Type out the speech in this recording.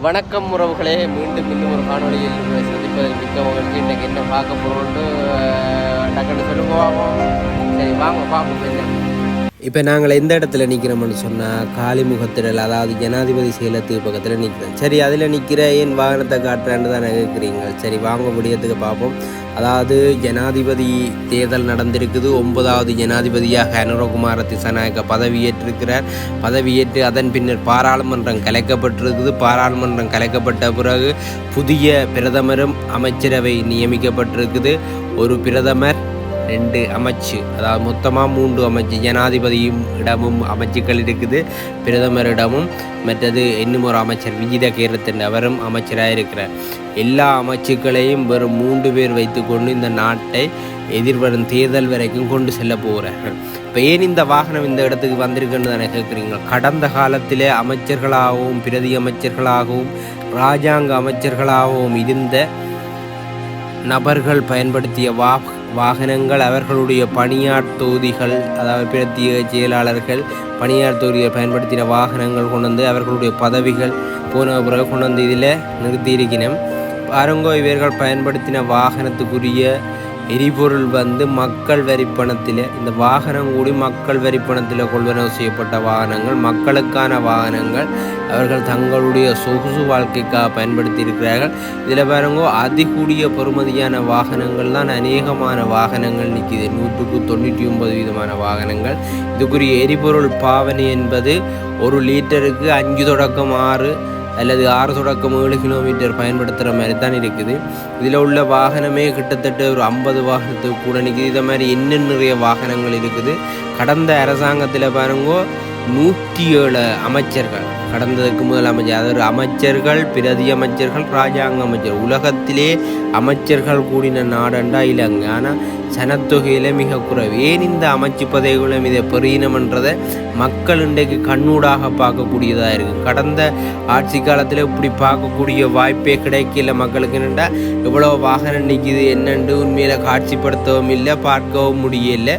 வணக்கம் உறவுகளே மீண்டும் இன்னும் ஒரு காணொலியில் சந்திப்பதில் மிக்க மகிழ்ச்சி. இன்றைக்கு என்ன பார்க்க போகிறோம்னு டக்குன்னு சொல்லுவோம் சரி வாங்க பார்ப்போம் என்ன? இப்போ நாங்கள் எந்த இடத்துல நிற்கிறோம்னு சொன்னால் காளிமுகத்திடல் அதாவது ஜனாதிபதி செயலத்துக்கு பக்கத்தில் நிற்கிறோம் சரி அதில் நிற்கிற ஏன் வாகனத்தை காட்டுறான்னு தான் கேட்குறீங்க சரி வாங்க முடியத்துக்கு பார்ப்போம் அதாவது ஜனாதிபதி தேர்தல் நடந்திருக்குது. ஒன்பதாவது ஜனாதிபதியாக அனுரகுமார திசாநாயக்க பதவியேற்றிருக்கிறார் பதவியேற்று அதன் பின்னர் பாராளுமன்றம் கலைக்கப்பட்டிருக்குது. பாராளுமன்றம் கலைக்கப்பட்ட பிறகு புதிய பிரதமரும் அமைச்சரவை நியமிக்கப்பட்டிருக்குது. ஒரு பிரதமர் ரெண்டு அமைச்சு அதாவது மொத்தமாக மூன்று அமைச்சு. ஜனாதிபதியும் இடமும் அமைச்சுக்கள் இருக்குது. பிரதமரிடமும் மற்றது இன்னும் ஒரு அமைச்சர் விஜித கேரத்தின் அவரும் அமைச்சராக இருக்கிறார். எல்லா அமைச்சுக்களையும் வெறும் மூன்று பேர் வைத்துக்கொண்டு இந்த நாட்டை எதிர்வரும் தேர்தல் வரைக்கும் கொண்டு செல்ல போகிறார்கள். இப்போ ஏன் இந்த வாகனம் இந்த இடத்துக்கு வந்திருக்குன்னு தானே கேட்குறீங்க? கடந்த காலத்திலே அமைச்சர்களாகவும் பிரதி அமைச்சர்களாகவும் இராஜாங்க அமைச்சர்களாகவும் இருந்த நபர்கள் பயன்படுத்திய வா வாகனங்கள் அவர்களுடைய பணியாட் தொகுதிகள் அதாவது பிரத்திய செயலாளர்கள் பணியார் தொகுதியை பயன்படுத்தின வாகனங்கள் கொண்டு வந்து அவர்களுடைய பதவிகள் போன பிறகு கொண்டு வந்து இதில் நிறுத்தியிருக்கிறோம் அரங்கோ இவர்கள் பயன்படுத்தின வாகனத்துக்குரிய எரிபொருள் வந்து மக்கள் வரிப்பணத்தில் இந்த வாகனம் கூடி மக்கள் வரிப்பணத்தில் கொள்வனவு செய்யப்பட்ட வாகனங்கள் மக்களுக்கான வாகனங்கள் அவர்கள் தங்களுடைய சொகுசு வாழ்க்கைக்காக பயன்படுத்தி இருக்கிறார்கள் இதில் பாருங்க அதிகூடிய பொறுமதியான வாகனங்கள் தான் அநேகமான வாகனங்கள் நிற்கிது. நூற்றுக்கு தொண்ணூற்றி ஒன்பது விதமான வாகனங்கள். இதுக்குரிய எரிபொருள் பாவனை என்பது ஒரு லிட்டருக்கு அஞ்சு தொடக்கம் ஆறு அல்லது ஆறு தொடக்கம் ஏழு கிலோமீட்டர் பயன்படுத்துகிற மாதிரி தான் இருக்குது. இதில் உள்ள வாகனமே கிட்டத்தட்ட ஒரு ஐம்பது வாகனத்துக்கு கூட நிற்குது இதை மாதிரி இன்னும் நிறைய வாகனங்கள் இருக்குது. கடந்த அரசாங்கத்தில் பாருங்கோ நூற்றி ஏழு அமைச்சர்கள். கடந்ததுக்கு முதல் அமைச்சர் அதாவது அமைச்சர்கள் பிரதி அமைச்சர்கள் ராஜாங்க அமைச்சர். உலகத்திலே அமைச்சர்கள் கூடின நாடண்டா இலங்கை. ஆனால் சனத்தொகையில் மிக குறைவு. ஏன் இந்த அமைச்சு பதவிகளும் இதை பெறினம்ன்றதை மக்கள் இன்றைக்கு கண்ணூடாக பார்க்கக்கூடியதாக இருக்குது கடந்த ஆட்சி காலத்தில் இப்படி பார்க்கக்கூடிய வாய்ப்பே கிடைக்கல மக்களுக்கு. என்னென்னா இவ்வளோ வாகனம் நிற்கிது என்னென்று உண்மையில் காட்சிப்படுத்தவும் இல்லை பார்க்கவும் முடியல.